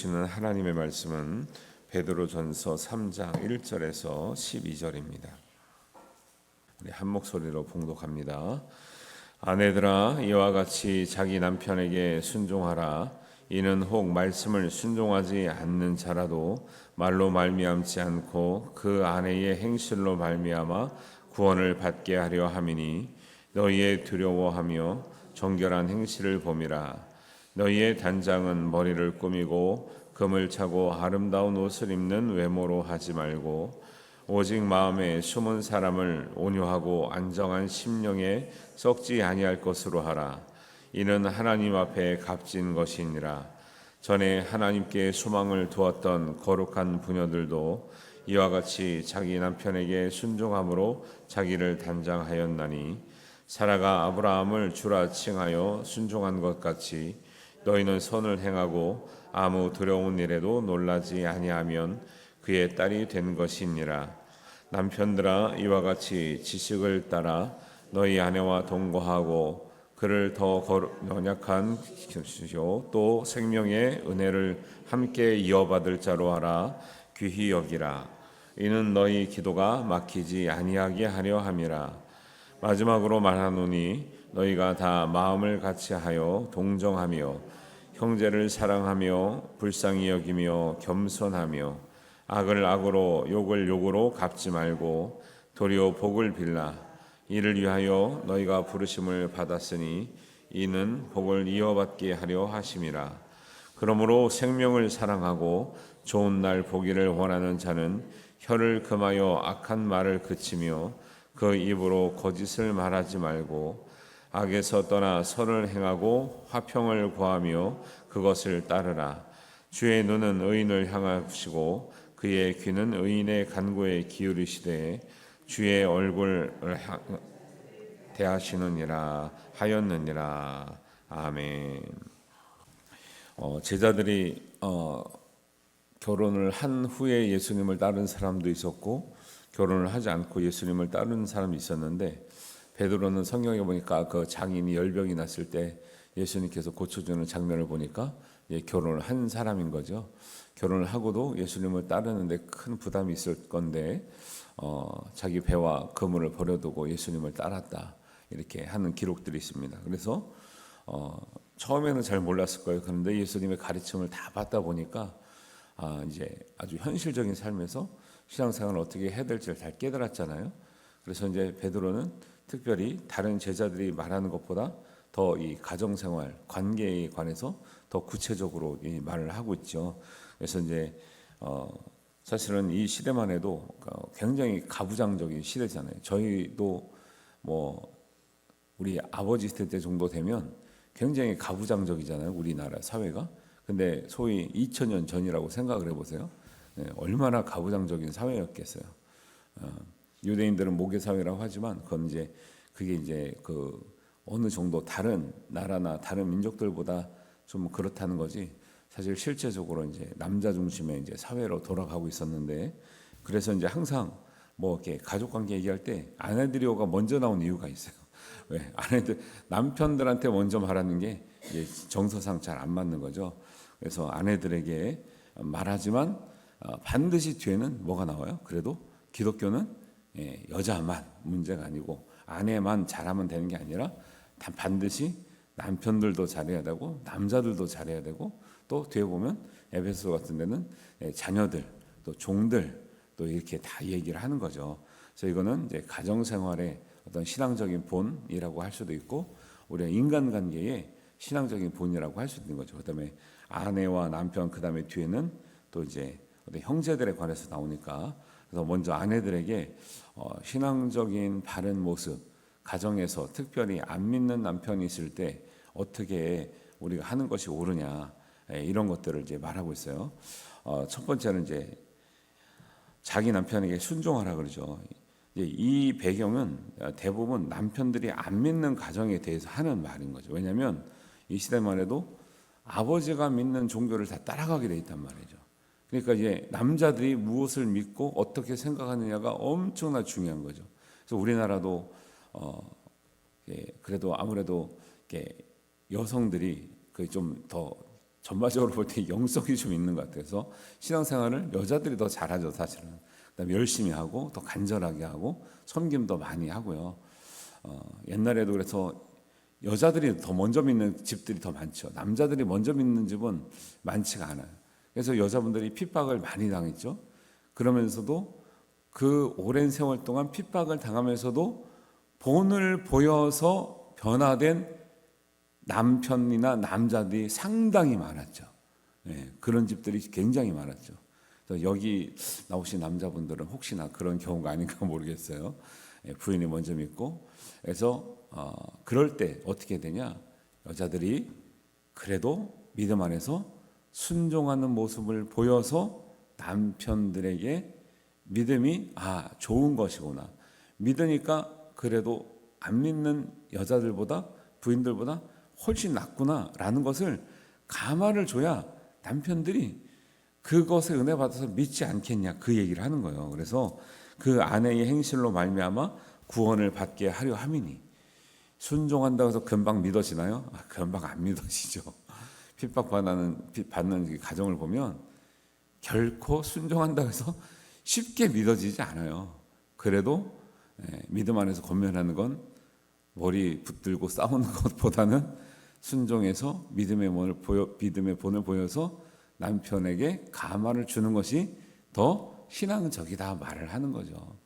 주시는 하나님의 말씀은 베드로전서 3장 1절에서 12절입니다. 우리 한 목소리로 봉독합니다. 아내들아 이와 같이 자기 남편에게 순종하라. 이는 혹 말씀을 순종하지 않는 자라도 말로 말미암지 않고 그 아내의 행실로 말미암아 구원을 받게 하려 함이니 너희의 두려워하며 정결한 행실을 봄이라. 너희의 단장은 머리를 꾸미고 금을 차고 아름다운 옷을 입는 외모로 하지 말고 오직 마음에 숨은 사람을 온유하고 안정한 심령에 썩지 아니할 것으로 하라. 이는 하나님 앞에 값진 것이니라. 전에 하나님께 소망을 두었던 거룩한 부녀들도 이와 같이 자기 남편에게 순종함으로 자기를 단장하였나니 사라가 아브라함을 주라 칭하여 순종한 것 같이 너희는 선을 행하고 아무 두려운 일에도 놀라지 아니하면 그의 딸이 된 것이니라. 남편들아 이와 같이 지식을 따라 너희 아내와 동거하고 그를 더 연약한 시오. 또 생명의 은혜를 함께 이어받을 자로 하라. 귀히 여기라. 이는 너희 기도가 막히지 아니하게 하려 함이라. 마지막으로 말하노니 너희가 다 마음을 같이하여 동정하며 형제를 사랑하며 불쌍히 여기며 겸손하며 악을 악으로 욕을 욕으로 갚지 말고 도리어 복을 빌라. 이를 위하여 너희가 부르심을 받았으니 이는 복을 이어받게 하려 하심이라. 그러므로 생명을 사랑하고 좋은 날 보기를 원하는 자는 혀를 금하여 악한 말을 그치며 그 입으로 거짓을 말하지 말고 악에서 떠나 선을 행하고 화평을 구하며 그것을 따르라 주의 눈은 의인을 향하시고 그의 귀는 의인의 간구에 기울이시되 주의 얼굴을 향- 대하시느니라 하였느니라 아멘. 어, 제자들이 어, 결혼을 한 후에 예수님을 따른 사람도 있었고 결혼을 하지 않고 예수님을 따르는 사람이 있었는데 베드로는 성경에 보니까 그 장인이 열병이 났을 때 예수님께서 고쳐주는 장면을 보니까 예, 결혼을 한 사람인 거죠. 결혼을 하고도 예수님을 따르는데 큰 부담이 있을 건데 어, 자기 배와 그물을 버려두고 예수님을 따랐다 이렇게 하는 기록들이 있습니다. 그래서 어, 처음에는 잘 몰랐을 거예요. 그런데 예수님의 가르침을 다 받다 보니까 아, 이제 아주 현실적인 삶에서 신앙생활을 어떻게 해야 될지를 잘 깨달았잖아요. 그래서 이제 베드로는 특별히 다른 제자들이 말하는 것보다 더 이 가정생활 관계에 관해서 더 구체적으로 이 말을 하고 있죠. 그래서 이제 어, 사실은 이 시대만 해도 어, 굉장히 가부장적인 시대잖아요. 저희도 뭐 우리 아버지 세대 정도 되면 굉장히 가부장적이잖아요. 우리나라 사회가. 근데 소위 2000년 전이라고 생각을 해보세요. 네, 얼마나 가부장적인 사회였겠어요. 어, 유대인들은 모계 사회라고 하지만 그건 이제 그게 이제 그 어느 정도 다른 나라나 다른 민족들보다 좀 그렇다는 거지. 사실 실제적으로 이제 남자 중심의 이제 사회로 돌아가고 있었는데 그래서 이제 항상 뭐 이렇게 가족 관계 얘기할 때 아내들이오가 먼저 나온 이유가 있어요. 왜 아내들 남편들한테 먼저 말하는 게 이제 정서상 잘 안 맞는 거죠. 그래서 아내들에게 말하지만 어, 반드시 뒤에는 뭐가 나와요? 그래도 기독교는 예, 여자만 문제가 아니고 아내만 잘하면 되는 게 아니라 다 반드시 남편들도 잘해야 되고 남자들도 잘해야 되고 또 뒤에 보면 에베소 같은 데는 예, 자녀들 또 종들 또 이렇게 다 얘기를 하는 거죠. 그래서 이거는 이제 가정 생활의 어떤 신앙적인 본이라고 할 수도 있고 우리가 인간관계의 신앙적인 본이라고 할 수 있는 거죠. 그다음에 아내와 남편 그다음에 뒤에는 또 이제 어떤 형제들에 관해서 나오니까 그래서 먼저 아내들에게 어, 신앙적인 바른 모습 가정에서 특별히 안 믿는 남편이 있을 때 어떻게 우리가 하는 것이 옳으냐 예, 이런 것들을 이제 말하고 있어요. 어, 첫 번째는 이제 자기 남편에게 순종하라 그러죠. 이 배경은 대부분 남편들이 안 믿는 가정에 대해서 하는 말인 거죠. 왜냐하면 이 시대만 해도 아버지가 믿는 종교를 다 따라가게 돼 있단 말이죠. 그러니까 이제 남자들이 무엇을 믿고 어떻게 생각하느냐가 엄청나 중요한 거죠. 그래서 우리나라도 어, 예, 그래도 아무래도 이렇게 여성들이 그 좀 더 전반적으로 볼 때 영성이 좀 있는 것 같아서 신앙생활을 여자들이 더 잘하죠 사실은. 그다음에 열심히 하고 더 간절하게 하고 섬김도 많이 하고요. 어, 옛날에도 그래서 여자들이 더 먼저 믿는 집들이 더 많죠. 남자들이 먼저 믿는 집은 많지가 않아요. 그래서 여자분들이 핍박을 많이 당했죠. 그러면서도 그 오랜 세월 동안 핍박을 당하면서도 본을 보여서 변화된 남편이나 남자들이 상당히 많았죠. 예, 그런 집들이 굉장히 많았죠. 여기 나오신 남자분들은 혹시나 그런 경우가 아닌가 모르겠어요. 예, 부인이 먼저 믿고 그래서 어, 그럴 때 어떻게 되냐? 여자들이 그래도 믿음 안에서 순종하는 모습을 보여서 남편들에게 믿음이 아 좋은 것이구나 믿으니까 그래도 안 믿는 여자들보다 부인들보다 훨씬 낫구나라는 것을 감화를 줘야 남편들이 그것에 은혜 받아서 믿지 않겠냐 그 얘기를 하는 거예요. 그래서 그 아내의 행실로 말미암아 구원을 받게 하려 함이니 순종한다고 해서 금방 믿어지나요? 아, 금방 안 믿어지죠. 핍박받는 핍- 받는 이 가정을 보면 결코 순종한다고 해서 쉽게 믿어지지 않아요. 그래도 예, 믿음 안에서 권면하는 건 머리 붙들고 싸우는 것보다는 순종해서 믿음의 본을 보여 믿음의 본을 보여서 남편에게 가마를 주는 것이 더 신앙적이다 말을 하는 거죠.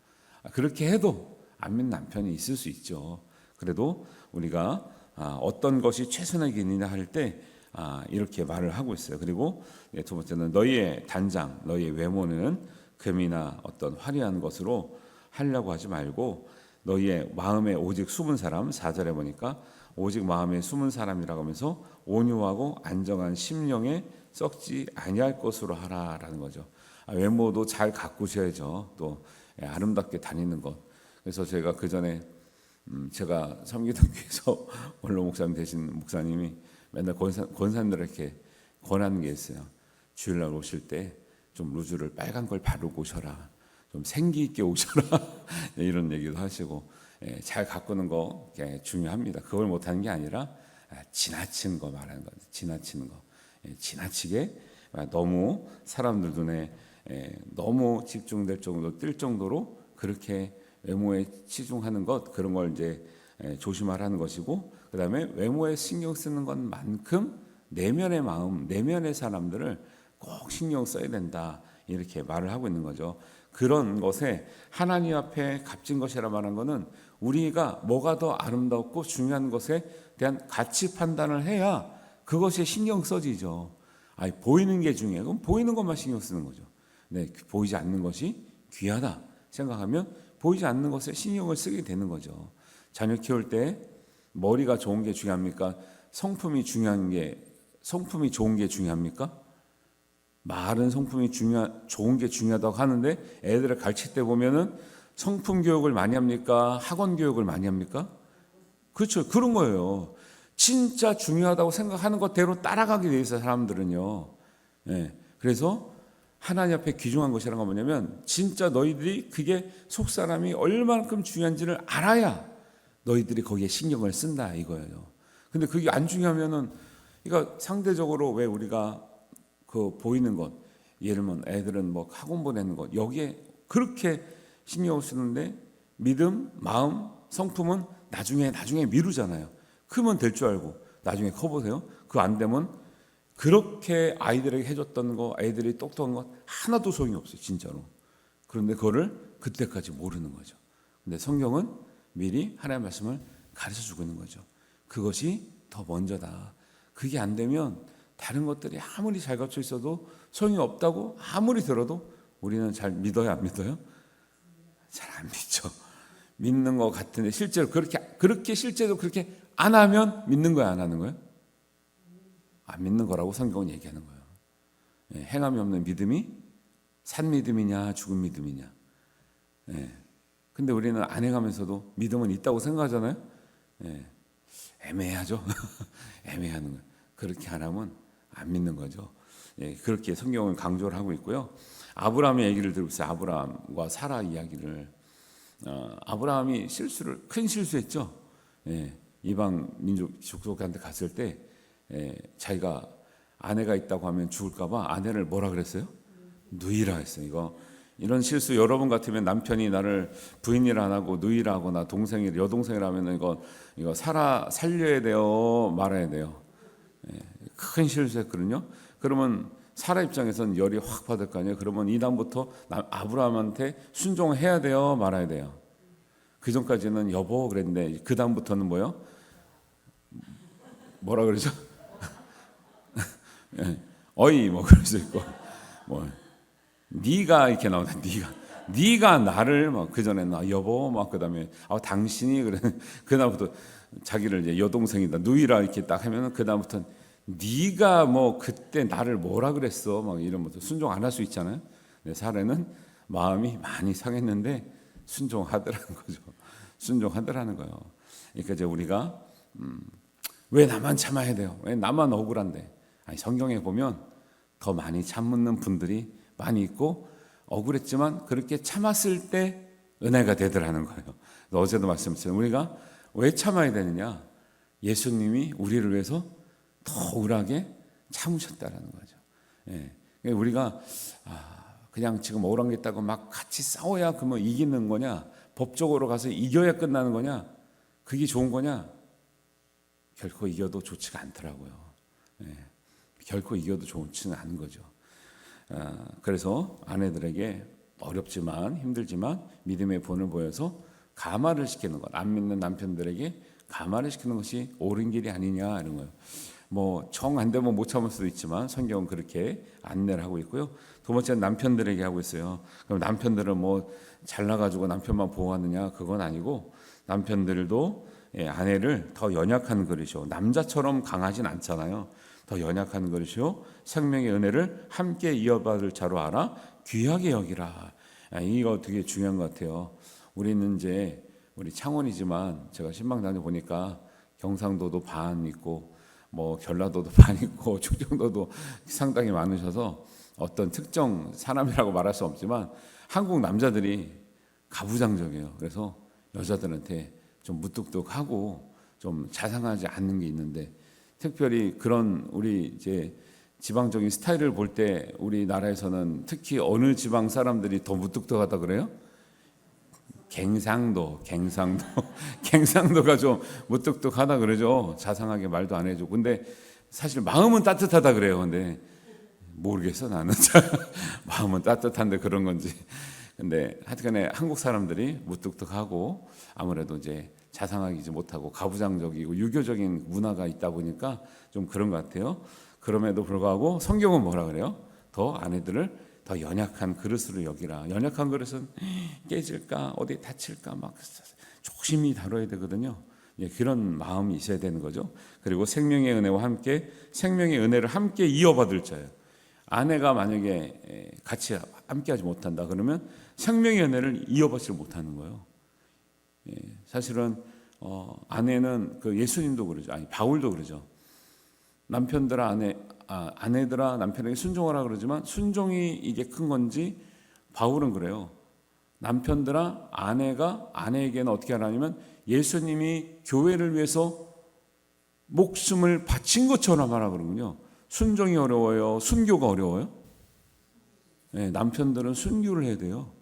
아, 그렇게 해도 안 믿는 남편이 있을 수 있죠. 그래도 우리가 아, 어떤 것이 최선의 길이냐 할때 아, 이렇게 말을 하고 있어요. 그리고 네, 두 번째는 너희의 단장, 너희의 외모는 금이나 어떤 화려한 것으로 하려고 하지 말고 너희의 마음에 오직 숨은 사람 4절에 보니까 오직 마음에 숨은 사람이라고 하면서 온유하고 안정한 심령에 썩지 아니할 것으로 하라라는 거죠. 아, 외모도 잘 가꾸셔야죠. 또 예, 아름답게 다니는 것. 그래서 제가 그 전에 음, 제가 섬기던 교회에서 원로 목사님 되신 목사님이 맨날 권사, 권사님들에게 권하는 게 있어요. 주일날 오실 때 좀 루즈를 빨간 걸 바르고 오셔라. 좀 생기 있게 오셔라. 네, 이런 얘기도 하시고 예, 잘 가꾸는 거 예, 중요합니다. 그걸 못하는 게 아니라 아, 지나친 거 말하는 거죠. 지나치는 거. 예, 지나치게 아, 너무 사람들 눈에 예, 너무 집중될 정도, 뜰 정도로 그렇게 외모에 치중하는 것 그런 걸 이제 예, 조심하라는 것이고 그다음에 외모에 신경 쓰는 것만큼 내면의 마음, 내면의 사람들을 꼭 신경 써야 된다 이렇게 말을 하고 있는 거죠. 그런 것에 하나님 앞에 값진 것이라 말한 것은 우리가 뭐가 더 아름답고 중요한 것에 대한 가치 판단을 해야 그것에 신경 써지죠. 아니 보이는 게 중요해. 그럼 보이는 것만 신경 쓰는 거죠. 네, 보이지 않는 것이 귀하다 생각하면 보이지 않는 것에 신경을 쓰게 되는 거죠. 자녀 키울 때 머리가 좋은 게 중요합니까? 성품이 중요한 게 성품이 좋은 게 중요합니까? 말은 성품이 중요 좋은 게 중요하다고 하는데 애들을 가르칠 때 보면은 성품 교육을 많이 합니까? 학원 교육을 많이 합니까? 그렇죠. 그런 거예요. 진짜 중요하다고 생각하는 것대로 따라가게 돼 있어요, 사람들은요. 예. 그래서 하나님 앞에 귀중한 것이란 건 뭐냐면 진짜 너희들이 그게 속 사람이 얼만큼 중요한지를 알아야 너희들이 거기에 신경을 쓴다 이거예요. 근데 그게 안 중요하면은 그러니까 상대적으로 왜 우리가 그 보이는 것 예를 들면 애들은 뭐 학원 보내는 것 여기에 그렇게 신경을 쓰는데 믿음, 마음, 성품은 나중에 나중에 미루잖아요. 크면 될 줄 알고 나중에 커 보세요. 그 안 되면 그렇게 아이들에게 해줬던 거, 아이들이 똑똑한 것 하나도 소용이 없어요, 진짜로. 그런데 그거를 그때까지 모르는 거죠. 근데 성경은 미리 하나님의 말씀을 가르쳐 주고 있는 거죠. 그것이 더 먼저다. 그게 안 되면 다른 것들이 아무리 잘 갖춰 있어도 소용이 없다고 아무리 들어도 우리는 잘 믿어요, 안 믿어요? 잘 안 믿죠. 믿는 것 같은데 실제로 그렇게 그렇게 실제로 그렇게 안 하면 믿는 거야, 안 하는 거야? 안 믿는 거라고 성경은 얘기하는 거예요. 예, 행함이 없는 믿음이 산 믿음이냐 죽은 믿음이냐. 예. 근데 우리는 안 행하면서도 믿음은 있다고 생각하잖아요. 예. 애매하죠. 애매하는 거예요. 그렇게 안 하면 안 믿는 거죠. 예, 그렇게 성경은 강조를 하고 있고요. 아브라함의 얘기를 있어요. 아브라함과 사라 이야기를. 어, 아브라함이 실수를 큰 실수했죠. 예, 이방 민족 족속한테 갔을 때 예, 자기가 아내가 있다고 하면 죽을까봐 아내를 뭐라 그랬어요? 누이라 했어요. 이거 이런 실수 여러분 같으면 남편이 나를 부인이라 안 하고 누이라 하거나 동생이 여동생이라 하면 이거 이거 살아 살려야 돼요, 말아야 돼요. 예, 큰 실수했거든요. 그러면 사라 입장에서는 열이 확 받을 거 아니에요. 그러면 이 다음부터 나- 아브라함한테 순종해야 돼요, 말아야 돼요. 그 전까지는 여보 그랬는데 그 다음부터는 뭐요? 뭐라 그러죠? 예, 어이 뭐 그럴 수 있고 뭐 네가 이렇게 나오다 네가 네가 나를 막 그 전에 나 여보 막 그다음에 아 당신이 그래 그다음부터 자기를 이제 여동생이다 누이라 이렇게 딱 하면은 그다음부터 네가 뭐 그때 나를 뭐라 그랬어 막 이러면서 순종 안 할 수 있잖아요. 근데 사례는 마음이 많이 상했는데 순종하더라는 거죠. 순종하더라는 거예요. 그러니까 이제 우리가 음, 왜 나만 참아야 돼요? 왜 나만 억울한데? 아니 성경에 보면 더 많이 참는 분들이 많이 있고 억울했지만 그렇게 참았을 때 은혜가 되더라는 거예요. 어제도 말씀드렸어요. 우리가 왜 참아야 되느냐? 예수님이 우리를 위해서 더 우울하게 참으셨다라는 거죠. 예. 그러니까 우리가 아, 그냥 지금 오랑겠다고 막 같이 싸워야 그뭐 이기는 거냐? 법적으로 가서 이겨야 끝나는 거냐? 그게 좋은 거냐? 결코 이겨도 좋지가 않더라고요. 예. 결코 이겨도 좋지는 않은 거죠. 아, 그래서 아내들에게 어렵지만 힘들지만 믿음의 본을 보여서 감화를 시키는 것, 안 믿는 남편들에게 감화를 시키는 것이 옳은 길이 아니냐 이런 거예요. 뭐정 안 되면 못 참을 수도 있지만 성경은 그렇게 안내를 하고 있고요. 두 번째는 남편들에게 하고 있어요. 그럼 남편들은 뭐 잘나가지고 남편만 보호하느냐 그건 아니고 남편들도 예, 아내를 더 연약한 그릇이요. 남자처럼 강하진 않잖아요. 더 연약한 그릇이요. 생명의 은혜를 함께 이어받을 자로 알아 귀하게 여기라. 아, 이거 되게 중요한 것 같아요. 우리는 이제 우리 창원이지만 제가 신방 다녀 보니까 경상도도 반 있고 뭐 전라도도 반 있고 충청도도 상당히 많으셔서 어떤 특정 사람이라고 말할 수 없지만 한국 남자들이 가부장적이에요. 그래서 여자들한테 좀 무뚝뚝하고 좀 자상하지 않는 게 있는데 특별히 그런 우리 이제 지방적인 스타일을 볼 때 우리나라에서는 특히 어느 지방 사람들이 더 무뚝뚝하다 그래요? 갱상도, 갱상도, 갱상도가 좀 무뚝뚝하다 그러죠. 자상하게 말도 안 해주고. 근데 사실 마음은 따뜻하다 그래요. 근데 모르겠어 나는 마음은 따뜻한데 그런 건지. 근데 하여튼간에 한국 사람들이 무뚝뚝하고 아무래도 이제 자상하지 못하고 가부장적이고 유교적인 문화가 있다 보니까 좀 그런 것 같아요. 그럼에도 불구하고 성경은 뭐라 그래요? 더 아내들을 더 연약한 그릇으로 여기라. 연약한 그릇은 깨질까 어디 다칠까 막 조심히 다뤄야 되거든요. 예, 그런 마음이 있어야 되는 거죠. 그리고 생명의 은혜와 함께 생명의 은혜를 함께 이어받을 자예요. 아내가 만약에 에, 같이 함께하지 못한다 그러면 생명의 은혜를 이어받지 못하는 거예요. 예, 사실은 어, 아내는 그 예수님도 그러죠. 아니 바울도 그러죠. 남편들아 아내 아, 아내들아 남편에게 순종하라 그러지만 순종이 이게 큰 건지 바울은 그래요. 남편들아 아내가 아내에게는 어떻게 하라냐면 예수님이 교회를 위해서 목숨을 바친 것처럼 하라 그러군요. 순종이 어려워요. 순교가 어려워요. 네, 남편들은 순교를 해야 돼요.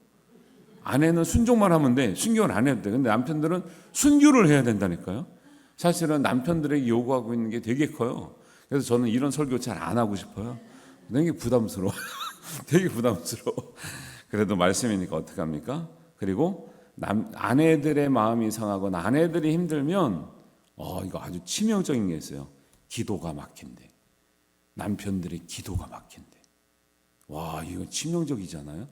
아내는 순종만 하면 돼. 순교는 안 해도 돼. 근데 남편들은 순교를 해야 된다니까요. 사실은 남편들에게 요구하고 있는 게 되게 커요. 그래서 저는 이런 설교 잘 안 하고 싶어요. 되게 부담스러워. 되게 부담스러워. 그래도 말씀이니까 어떻게 합니까? 그리고 남, 아내들의 마음이 상하거나 아내들이 힘들면 어, 이거 아주 치명적인 게 있어요. 기도가 막힌대. 남편들의 기도가 막힌대. 와, 이거 치명적이잖아요.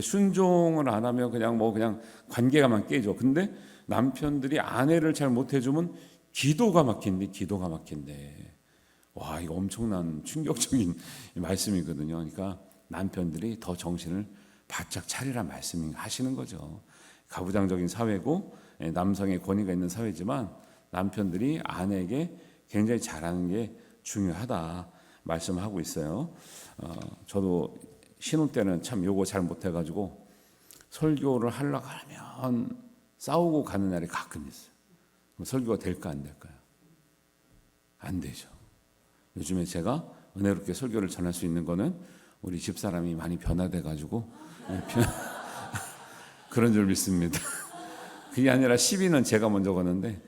순종을 안 하면 그냥 뭐 그냥 관계가만 깨져. 근데 남편들이 아내를 잘 못 해주면 기도가 막힌대, 기도가 막힌대. 와, 이거 엄청난 충격적인 말씀이거든요. 그러니까 남편들이 더 정신을 바짝 차리란 말씀이 하시는 거죠. 가부장적인 사회고 예, 남성의 권위가 있는 사회지만 남편들이 아내에게 굉장히 잘하는 게 중요하다 말씀하고 있어요. 어, 저도 신혼 때는 참 요거 잘 못해가지고 설교를 하려고 하면 싸우고 가는 날이 가끔 있어요. 설교가 될까 안 될까요? 안 되죠. 요즘에 제가 은혜롭게 설교를 전할 수 있는 거는 우리 집 사람이 많이 변화돼 가지고 예, 그런 줄 믿습니다. 그게 아니라 시비는 제가 먼저 거는데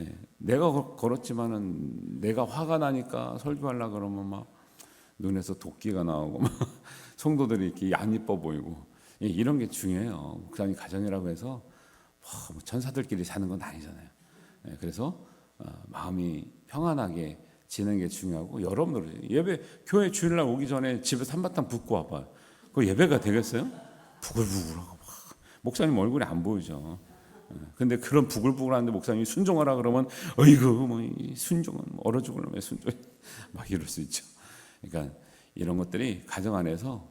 예, 내가 걸었지만은 내가 화가 나니까 설교하려 그러면 막 눈에서 도끼가 나오고 막 성도들이 이렇게 안 이뻐 보이고 예, 이런 게 중요해요. 목사님 가정이라고 해서 뭐 천사들끼리 사는 건 아니잖아요. 그래서 어, 마음이 평안하게 지는 게 중요하고 여러분들 예배 교회 주일날 오기 전에 집에서 한바탕 붓고 와봐요. 그 예배가 되겠어요? 부글부글하고 막 목사님 얼굴이 안 보이죠. 근데 그런 부글부글한데 목사님이 순종하라 그러면 어이구 뭐 순종은 뭐 얼어 죽을 놈의 순종 막 이럴 수 있죠. 그러니까 이런 것들이 가정 안에서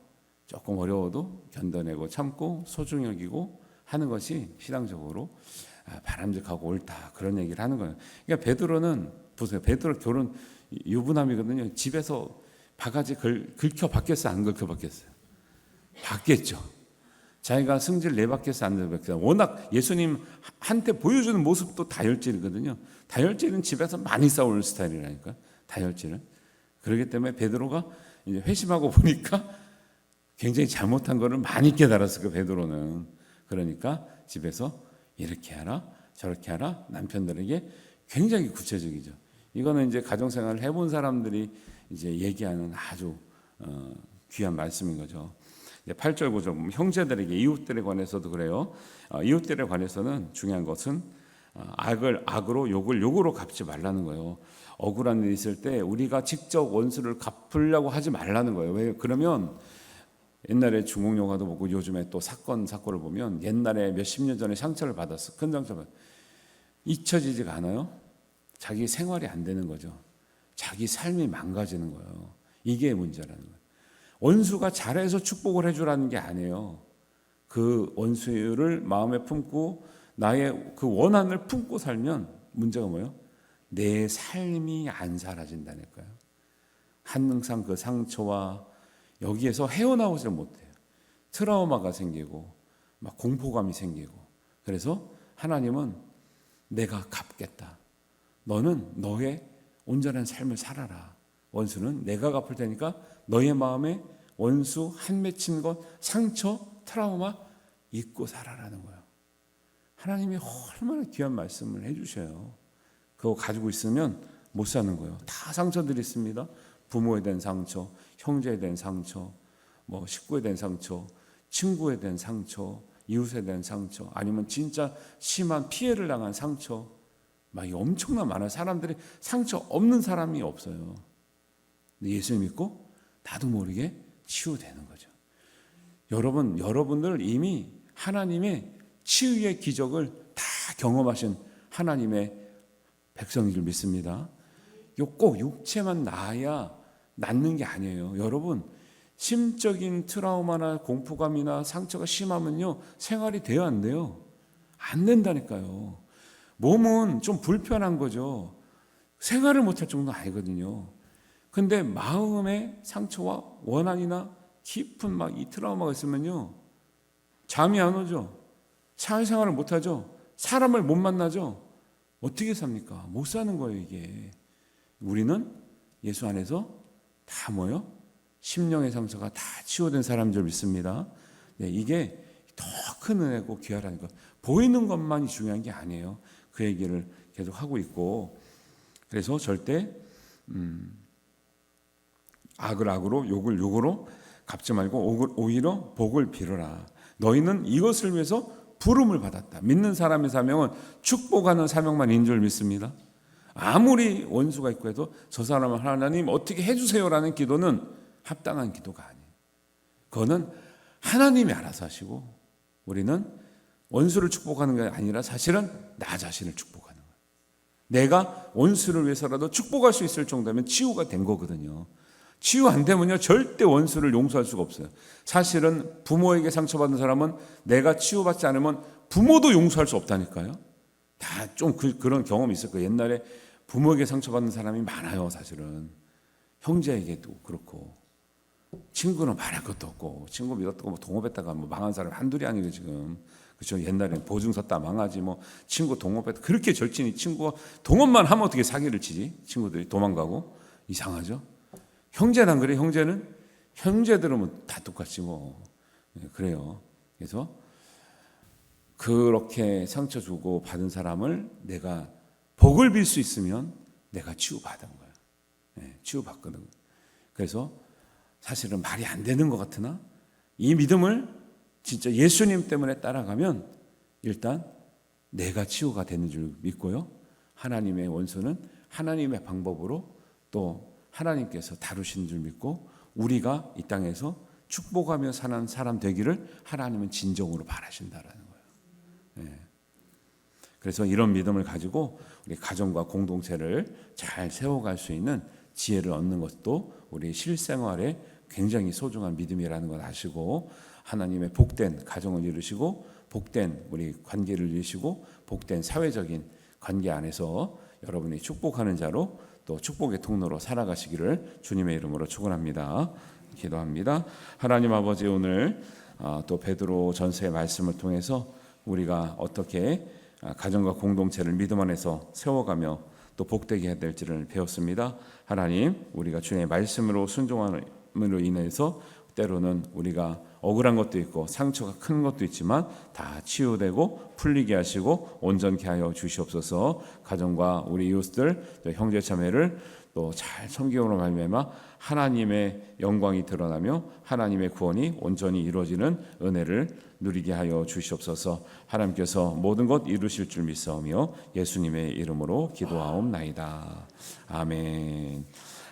조금 어려워도 견뎌내고 참고 소중히 여기고 하는 것이 신앙적으로 아, 바람직하고 옳다 그런 얘기를 하는 거예요. 그러니까 베드로는 보세요. 베드로 결혼 유부남이거든요. 집에서 바가지 긁, 긁혀 받겠어요? 안 긁혀 받겠어요? 받겠죠. 자기가 승질 네 바퀴에서 안 되겠다. 워낙 예수님 한테 보여주는 모습도 다혈질이거든요. 다혈질은 집에서 많이 싸울 스타일이라니까. 다혈질은. 그렇기 때문에 베드로가 회심하고 보니까 굉장히 잘못한 거를 많이 깨달았을 그 베드로는. 그러니까 집에서 이렇게 하라, 저렇게 하라 남편들에게 굉장히 구체적이죠. 이거는 이제 가정 생활을 해본 사람들이 이제 얘기하는 아주 어, 귀한 말씀인 거죠. 이제 8절 9절 보면 형제들에게 이웃들에 관해서도 그래요. 어, 이웃들에 관해서는 중요한 것은 어, 악을 악으로 욕을 욕으로 갚지 말라는 거예요. 억울한 일 있을 때 우리가 직접 원수를 갚으려고 하지 말라는 거예요. 왜 그러면 옛날에 중국 영화도 보고 요즘에 또 사건 사고를 보면 옛날에 몇십 년 전에 상처를 받았어 큰 상처를 잊혀지지가 않아요. 자기 생활이 안 되는 거죠. 자기 삶이 망가지는 거예요. 이게 문제라는 거예요. 원수가 잘해서 축복을 해주라는 게 아니에요. 그 원수를 마음에 품고 나의 그 원한을 품고 살면 문제가 뭐예요? 내 삶이 안 사라진다니까요. 항상 그 상처와 여기에서 헤어나오지 못해요. 트라우마가 생기고 막 공포감이 생기고 그래서 하나님은 내가 갚겠다. 너는 너의 온전한 삶을 살아라. 원수는 내가 갚을 테니까 너의 마음에 원수 한 맺힌 것 상처 트라우마 잊고 살아라는 거예요. 하나님이 얼마나 귀한 말씀을 해주셔요. 그거 가지고 있으면 못 사는 거예요. 다 상처들이 있습니다. 부모에 대한 상처, 형제에 대한 상처, 뭐 식구에 대한 상처, 친구에 대한 상처, 이웃에 대한 상처, 아니면 진짜 심한 피해를 당한 상처, 막 엄청나 많아요. 사람들이 상처 없는 사람이 없어요. 근데 예수 믿고 나도 모르게 치유되는 거죠. 여러분, 여러분들 이미 하나님의 치유의 기적을 다 경험하신 하나님의 백성인 줄 믿습니다. 요꼭 육체만 나아야 낫는 게 아니에요. 여러분, 심적인 트라우마나 공포감이나 상처가 심하면요, 생활이 돼요, 안 돼요? 안 된다니까요. 몸은 좀 불편한 거죠. 생활을 못할 정도는 아니거든요. 근데 마음의 상처와 원한이나 깊은 막 이 트라우마가 있으면요, 잠이 안 오죠. 사회생활을 못하죠. 사람을 못 만나죠. 어떻게 삽니까? 못 사는 거예요, 이게. 우리는 예수 안에서 다 뭐요? 심령의 상처가 다 치유된 사람인 줄 믿습니다. 네, 이게 더 큰 은혜고 귀하라는 것. 보이는 것만이 중요한 게 아니에요. 그 얘기를 계속 하고 있고, 그래서 절대 음, 악을 악으로 욕을 욕으로 갚지 말고 오히려 복을 빌어라. 너희는 이것을 위해서 부름을 받았다. 믿는 사람의 사명은 축복하는 사명만 인 줄 믿습니다. 아무리 원수가 있고 해도 저 사람을 하나님 어떻게 해주세요라는 기도는 합당한 기도가 아니에요. 그거는 하나님이 알아서 하시고 우리는 원수를 축복하는 게 아니라 사실은 나 자신을 축복하는 거예요. 내가 원수를 위해서라도 축복할 수 있을 정도면 치유가 된 거거든요. 치유 안 되면요 절대 원수를 용서할 수가 없어요. 사실은 부모에게 상처받은 사람은 내가 치유받지 않으면 부모도 용서할 수 없다니까요. 다 좀 그, 그런 경험이 있을 거예요. 옛날에 부모에게 상처받는 사람이 많아요. 사실은 형제에게도 그렇고 친구는 말할 것도 없고 친구 믿었다고 뭐 동업했다가 뭐 망한 사람이 한둘이 아니고 지금 그렇죠. 옛날에는 보증 섰다 망하지 뭐 친구 동업했다 그렇게 절친이 친구가 동업만 하면 어떻게 사기를 치지 친구들이 도망가고 이상하죠. 형제는 그래 형제는 형제들은 뭐 다 똑같지 뭐 네, 그래요. 그래서 그렇게 상처 주고 받은 사람을 내가 복을 빌 수 있으면 내가 치유받은 거야. 네, 치유받거든. 그래서 사실은 말이 안 되는 것 같으나 이 믿음을 진짜 예수님 때문에 따라가면 일단 내가 치유가 되는 줄 믿고요. 하나님의 원수는 하나님의 방법으로 또 하나님께서 다루시는 줄 믿고 우리가 이 땅에서 축복하며 사는 사람 되기를 하나님은 진정으로 바라신다라는 거예요. 네. 그래서 이런 믿음을 가지고 우리 가정과 공동체를 잘 세워갈 수 있는 지혜를 얻는 것도 우리 실생활에 굉장히 소중한 믿음이라는 걸 아시고 하나님의 복된 가정을 이루시고 복된 우리 관계를 이루시고 복된 사회적인 관계 안에서 여러분이 축복하는 자로 또 축복의 통로로 살아가시기를 주님의 이름으로 축원합니다. 기도합니다. 하나님 아버지 오늘 아, 또 베드로 전서의 말씀을 통해서 우리가 어떻게 아, 가정과 공동체를 믿음 안에서 세워가며 또 복되게 해야 될지를 배웠습니다. 하나님, 우리가 주님의 말씀으로 순종함으로 인해서 때로는 우리가 억울한 것도 있고 상처가 큰 것도 있지만 다 치유되고 풀리게 하시고 온전케 하여 주시옵소서. 가정과 우리 이웃들, 또 형제 자매를 또 잘 섬기므로 말미암아 하나님의 영광이 드러나며 하나님의 구원이 온전히 이루어지는 은혜를 누리게 하여 주시옵소서. 하나님께서 모든 것 이루실 줄 믿사오며 예수님의 이름으로 기도하옵나이다. 아멘.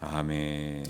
아멘.